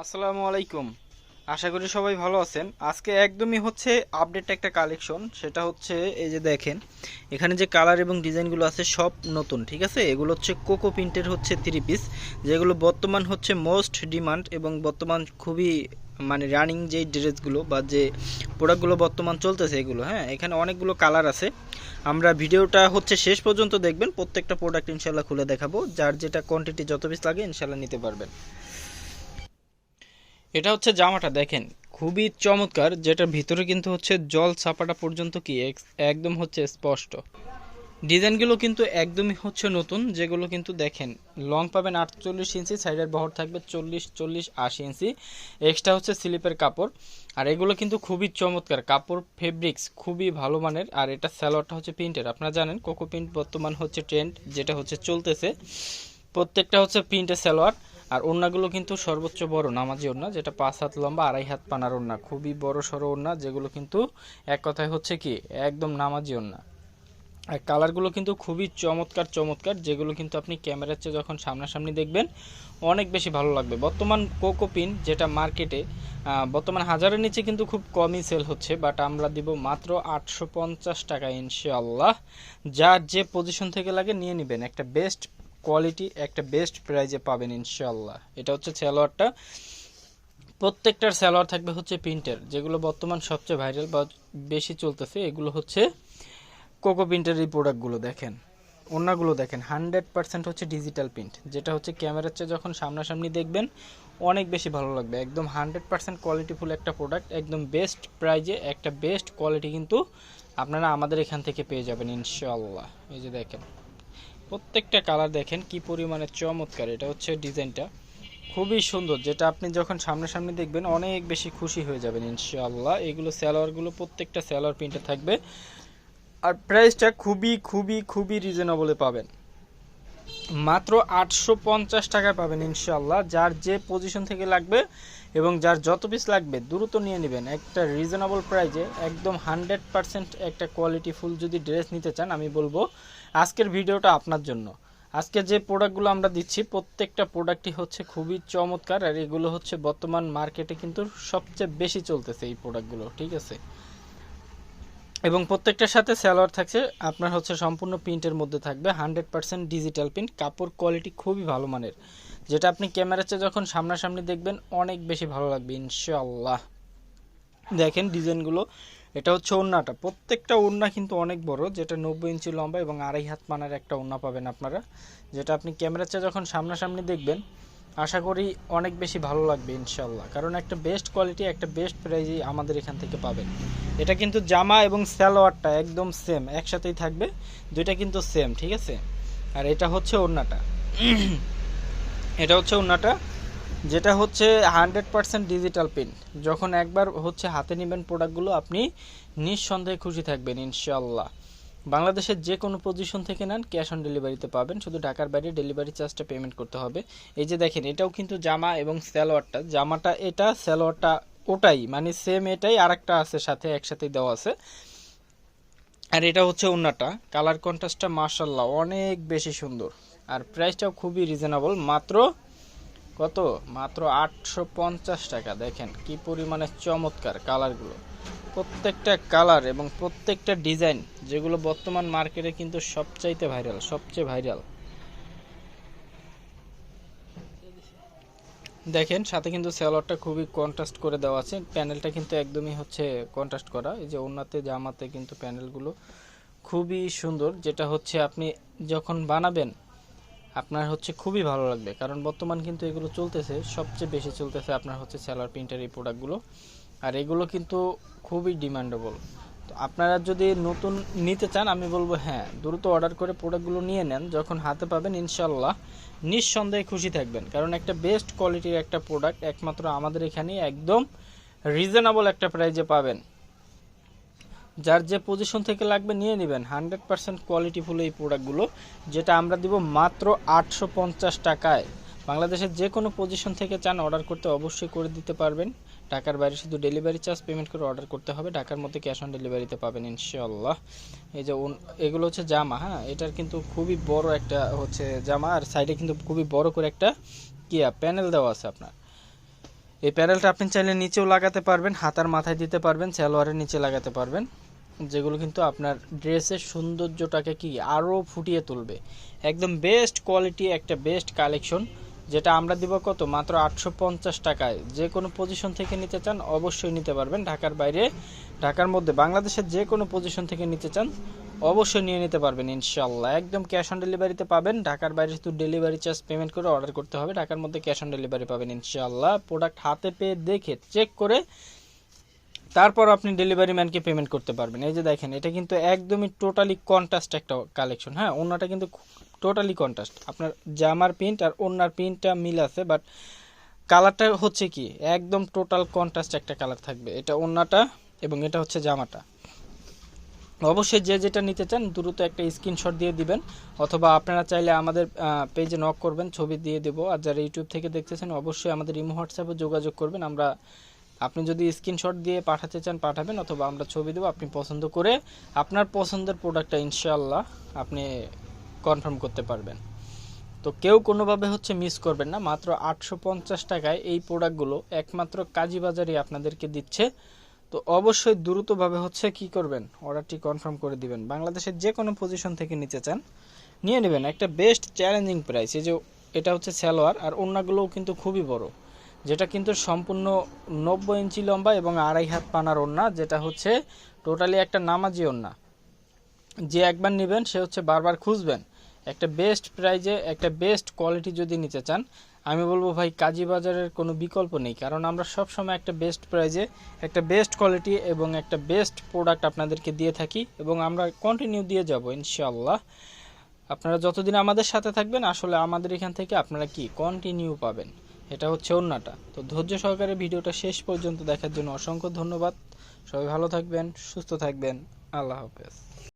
আসসালামু আলাইকুম। আশা করি সবাই ভালো আছেন। আজকে একদমই হচ্ছে আপডেট একটা কালেকশন সেটা হচ্ছে এই যে দেখেন, এখানে যে কালার এবং ডিজাইনগুলো আছে সব নতুন, ঠিক আছে? এগুলো হচ্ছে কোকো প্রিন্টের হচ্ছে থ্রি পিস যেগুলো বর্তমান হচ্ছে মোস্ট ডিমান্ড এবং বর্তমান খুবই মানে রানিং যে ড্রেসগুলো বা যে প্রোডাক্টগুলো বর্তমান চলতেছে এগুলো হ্যাঁ? এখানে অনেকগুলো কালার আছে। আমরা ভিডিওটা হচ্ছে শেষ পর্যন্ত দেখবেন, প্রত্যেকটা প্রোডাক্ট ইনশাল্লাহ খুলে দেখাবো। যার যেটা কোয়ান্টিটি যত পিস লাগে ইনশাল্লাহ নিতে পারবেন। এটা হচ্ছে জামাটা, দেখেন। খুবই চমৎকার, যেটার ভিতরে কিন্তু হচ্ছে জল ছাপাটা পর্যন্ত কি এক- একদম হচ্ছে স্পষ্ট। ডিজাইনগুলো কিন্তু একদমই হচ্ছে নতুন, যেগুলো কিন্তু দেখেন লং পাবেন আটচল্লিশ ইঞ্চি সাইডের বহর থাকবে চল্লিশ চল্লিশ, আশি ইঞ্চি। এক্সট্রা হচ্ছে স্লিপের কাপড়। আর এগুলো কিন্তু খুবই চমৎকার, কাপড় ফেব্রিক্স খুবই ভালো মানের। আর এটা স্যালোয়ারটা হচ্ছে প্রিন্টের, আপনারা জানেন কোকো প্রিন্ট বর্তমান হচ্ছে ট্রেন্ড যেটা হচ্ছে চলতেছে। প্রত্যেকটা হচ্ছে প্রিন্টের সালোয়ার। আর ওড়নাগুলো কিন্তু সর্বোচ্চ বড়, নামাজি ওড়না, যেটা পাঁচ হাত লম্বা, আড়াই হাত পানার ওড়না। খুবই বড় সড়ো ওড়না, যেগুলো কিন্তু এক কথায় হচ্ছে কি, একদম নামাজি ওড়না। আর কালারগুলো কিন্তু খুবই চমৎকার চমৎকার, যেগুলো কিন্তু আপনি ক্যামেরার চেয়ে যখন সামনাসামনি দেখবেন, অনেক বেশি ভালো লাগবে। বর্তমান কোকো পিন যেটা মার্কেটে বর্তমান হাজারের নিচে কিন্তু খুব কমই সেল হচ্ছে, বাট আমরা দিব মাত্র আটশো পঞ্চাশ টাকা, ইনশাআল্লাহ। যার যে পজিশন থেকে লাগে, নিয়ে নেবেন। একটা বেস্ট কোয়ালিটি একটা বেস্ট প্রাইজে পাবেন ইনশাল্লাহ এটা হচ্ছে সালোয়ারটা। প্রত্যেকটার সালোয়ার থাকবে হচ্ছে প্রিন্টের যেগুলো বর্তমান সবচেয়ে ভাইরাল বা বেশি চলতেছে, এগুলো হচ্ছে কোকো প্রিন্টের এই প্রোডাক্টগুলো দেখেন। ওড়নাগুলো দেখেন হান্ড্রেড পার্সেন্ট হচ্ছে ডিজিটাল প্রিন্ট যেটা হচ্ছে ক্যামেরার চেয়ে যখন সামনাসামনি দেখবেন, অনেক বেশি ভালো লাগবে। একদম হান্ড্রেড পার্সেন্ট কোয়ালিটিফুল একটা প্রোডাক্ট একদম বেস্ট প্রাইজে একটা বেস্ট কোয়ালিটি কিন্তু আপনারা আমাদের এখান থেকে পেয়ে যাবেন ইনশাল্লাহ এই যে দেখেন। প্রত্যেকটা কালার দেখেন কি পরিমাণে চমৎকার। এটা হচ্ছে ডিজাইনটা। খুবই সুন্দর, যেটা আপনি যখন সামনাসামনি দেখবেন অনেক বেশি খুশি হয়ে যাবেন, ইনশাআল্লাহ। এগুলো স্যালোয়ারগুলো প্রত্যেকটা স্যালোয়ার প্রিন্টে থাকবে। আর প্রাইসটা খুবই খুবই খুবই রিজনেবলে পাবেন। মাত্র আটশো পঞ্চাশ টাকায় পাবেন ইনশাল্লাহ যার যে পজিশন থেকে লাগবে এবং যার যত পিস লাগবে, দ্রুত নিয়ে নেবেন। একটা রিজনেবল প্রাইজে একদম হান্ড্রেড পারসেন্ট একটা কোয়ালিটি ফুল যদি ড্রেস নিতে চান, আমি বলব আজকের ভিডিওটা আপনার জন্য। আজকে যে প্রোডাক্টগুলো আমরা দিচ্ছি, প্রত্যেকটা প্রোডাক্টই হচ্ছে খুবই চমৎকার আর এগুলো হচ্ছে বর্তমান মার্কেটে কিন্তু সবচেয়ে বেশি চলতেছে এই প্রোডাক্টগুলো, ঠিক আছে? এবং প্রত্যেকটার সাথে স্যালোয়ার থাকছে, আপনার হচ্ছে সম্পূর্ণ প্রিন্টের মধ্যে থাকবে, হান্ড্রেড পার্সেন্ট ডিজিটাল প্রিন্ট, কাপড় কোয়ালিটি খুবই ভালো মানের। যেটা আপনি ক্যামেরাতে যখন সামনাসামনি দেখবেন, অনেক বেশি ভালো লাগবে, ইনশাআল্লাহ। দেখেন ডিজাইনগুলো এটা হচ্ছে ওড়নাটা প্রত্যেকটা ওড়না কিন্তু অনেক বড়, যেটা নব্বই ইঞ্চি লম্বা এবং আড়াই হাত মানের একটা ওড়না পাবেন আপনারা। যেটা আপনি ক্যামেরার যখন সামনাসামনি দেখবেন, আশা করি অনেক বেশি ভালো লাগবে ইনশাল্লাহ কারণ একটা বেস্ট কোয়ালিটি একটা বেস্ট প্রাইজই আমাদের এখান থেকে পাবেন। এটা কিন্তু জামা এবং সালোয়ারটা একদম সেম একসাথেই থাকবে, দুইটা কিন্তু সেম ঠিক আছে? আর এটা হচ্ছে ওড়নাটা এটা হচ্ছে ওড়নাটা যেটা হচ্ছে হান্ড্রেড পার্সেন্ট ডিজিটাল প্রিন্ট। যখন একবার হচ্ছে হাতে নেবেন প্রোডাক্টগুলো, আপনি নিঃসন্দেহে খুশি থাকবেন ইনশাল্লাহ বাংলাদেশের যে কোনো পজিশন থেকে নেন ক্যাশ অন ডেলিভারিতে পাবেন। শুধু ঢাকার বাইরে ডেলিভারি চার্জটা পেমেন্ট করতে হবে। এই যে দেখেন, এটাও কিন্তু জামা এবং সালোয়ারটা। জামাটা এটা, সালোয়ারটা ওটাই মানে সেম এটাই, আরেকটা আছে সাথে, একসাথেই দেওয়া আছে। আর এটা হচ্ছে ওন্নাটা। কালার কন্ট্রাস্টটা মার্শাল্লাহ অনেক বেশি সুন্দর। আর প্রাইসটাও খুবই রিজনেবল মাত্র কত? মাত্র আটশো পঞ্চাশ টাকা। দেখেন কি পরিমাণে চমৎকার কালারগুলো। প্রত্যেকটা কালার এবং প্রত্যেকটা ডিজাইন যেগুলো বর্তমান মার্কেটে কিন্তু সবচাইতে ভাইরাল, সবচেয়ে ভাইরাল। দেখেন, সাথে কিন্তু সেলরটা খুবই কন্ট্রাস্ট করে দেওয়া আছে। প্যানেলটা কিন্তু একদমই হচ্ছে কন্ট্রাস্ট করা। এই যে ওনাতে জামাতে কিন্তু প্যানেলগুলো খুবই সুন্দর। যেটা হচ্ছে আপনি যখন বানাবেন আপনার হচ্ছে খুবই ভালো লাগবে। কারণ বর্তমান কিন্তু এগুলো চলতেছে, সবচেয়ে বেশি চলতেছে আপনার হচ্ছে সেলার প্রিন্টার এই প্রোডাক্টগুলো আর এগুলো কিন্তু খুবই ডিমান্ডেবল তো আপনারা যদি নতুন নিতে চান, আমি বলব হ্যাঁ দ্রুত অর্ডার করে প্রোডাক্টগুলো নিয়ে নেন, যখন হাতে পাবেন ইনশাল্লাহ নিঃসন্দেহে খুশি থাকবেন। কারণ একটা বেস্ট কোয়ালিটির একটা প্রোডাক্ট একমাত্র আমাদের এখানে একদম রিজনেবল একটা প্রাইজে পাবেন। যার যে পজিশন থেকে লাগবে নিয়ে নেবেন। হান্ড্রেড পার্সেন্ট কোয়ালিটিফুল এই প্রোডাক্টগুলো যেটা আমরা দিব মাত্র আটশো পঞ্চাশ টাকায়। বাংলাদেশের যে কোনো পজিশন থেকে চান অর্ডার করতে অবশ্যই করে দিতে পারবেন। ঢাকার বাইরে শুধু ডেলিভারি চার্জ পেমেন্ট করে অর্ডার করতে হবে। ঢাকার মধ্যে ক্যাশ অন ডেলিভারিতে পাবেন ইনশাল্লাহ এই যে এগুলো হচ্ছে জামা হ্যাঁ? এটার কিন্তু খুবই বড় একটা হচ্ছে জামা, আর সাইডে কিন্তু খুবই বড় করে একটা কিয়া প্যানেল দেওয়া আছে আপনার। এই প্যানেলটা আপনি চাইলে নিচেও লাগাতে পারবেন, হাতার মাথায় দিতে পারবেন, সালোয়ারের নিচে লাগাতে পারবেন। যেগুলো কিন্তু আপনার ড্রেসের সৌন্দর্যটাকে কি আরও ফুটিয়ে তুলবে। একদম বেস্ট কোয়ালিটি একটা বেস্ট কালেকশন যেটা আমরা দিব কত? মাত্র আটশো পঞ্চাশ টাকায়। যে কোনো পজিশন থেকে নিতে চান, অবশ্যই নিতে পারবেন। ঢাকার বাইরে, ঢাকার মধ্যে, বাংলাদেশের যে কোনো পজিশন থেকে নিতে চান, অবশ্যই নিয়ে নিতে পারবেন ইনশাল্লাহ একদম ক্যাশ অন ডেলিভারিতে পাবেন। ঢাকার বাইরে শুধু ডেলিভারি চার্জ পেমেন্ট করে অর্ডার করতে হবে। ঢাকার মধ্যে ক্যাশ অন ডেলিভারি পাবেন ইনশাল্লাহ প্রোডাক্ট হাতে পেয়ে দেখে চেক করে তারপর আপনি ডেলিভারি ম্যানকে পেমেন্ট করতে পারবেন। এই যে দেখেন, এটা কিন্তু একদমই টোটালি কন্ট্রাস্ট একটা কালেকশন হ্যাঁ? অন্যটা কিন্তু টোটালি কন্ট্রাস্ট আপনার জামার প্রিন্ট আর অন্যার প্রিন্টটা মিল আছে বাট কালারটা হচ্ছে কি? একদম টোটাল কন্ট্রাস্ট একটা কালার থাকবে। এটা অন্যটা এবং এটা হচ্ছে জামাটা। অবশ্যই যে যেটা নিতে চান, দ্রুত একটা স্ক্রিনশট দিয়ে দিবেন, অথবা আপনারা চাইলে আমাদের পেজে নক করবেন, ছবি দিয়ে দেবো। আর যারা ইউটিউব থেকে দেখতেছেন, অবশ্যই আমাদের ইমো হোয়াটসঅ্যাপে যোগাযোগ করবেন। আমরা আপনি যদি স্ক্রিনশট দিয়ে পাঠাতে চান, পাঠাবেন অথবা আমরা ছবি দেবো, আপনি পছন্দ করে আপনার পছন্দের প্রোডাক্টটা ইনশাল্লাহ আপনি কনফার্ম করতে পারবেন। তো কেউ কোনোভাবে হচ্ছে মিস করবেন না, মাত্র আটশো পঞ্চাশ টাকায় এই প্রোডাক্টগুলো একমাত্র কাজী বাজারে আপনাদেরকে দিচ্ছে। তো অবশ্যই দ্রুতভাবে হচ্ছে কি করবেন? অর্ডারটি কনফার্ম করে দিবেন। বাংলাদেশের যে কোনো পজিশন থেকে নিতে চান, নিয়ে নেবেন। একটা বেস্ট চ্যালেঞ্জিং প্রাইস এই যে এটা হচ্ছে সালোয়ার, আর অন্যগুলোও কিন্তু খুবই বড়। যেটা কিন্তু সম্পূর্ণ নব্বই ইঞ্চি লম্বা এবং আড়াই হাত পানার ওন্না যেটা হচ্ছে টোটালি একটা নামাজি ওন্না যে একবার নেবেন, সে হচ্ছে বারবার খুঁজবেন। একটা বেস্ট প্রাইজে একটা বেস্ট কোয়ালিটি যদি নিতে চান, আমি বলব ভাই কাজী বাজারের কোনো বিকল্প নেই। কারণ আমরা সব সময় একটা বেস্ট প্রাইজে একটা বেস্ট কোয়ালিটি এবং একটা বেস্ট প্রোডাক্ট আপনাদেরকে দিয়ে থাকি এবং আমরা কন্টিনিউ দিয়ে যাব, ইনশাআল্লাহ। আপনারা যতদিন আমাদের সাথে থাকবেন, আসলে আমাদের এখান থেকে আপনারা কি? কন্টিনিউ পাবেন। এটা হচ্ছে অন্যটা। তো ধৈর্য সহকারে ভিডিওটা শেষ পর্যন্ত দেখার জন্য অসংখ্য ধন্যবাদ। সবাই ভালো থাকবেন, সুস্থ থাকবেন। আল্লাহ হাফেজ।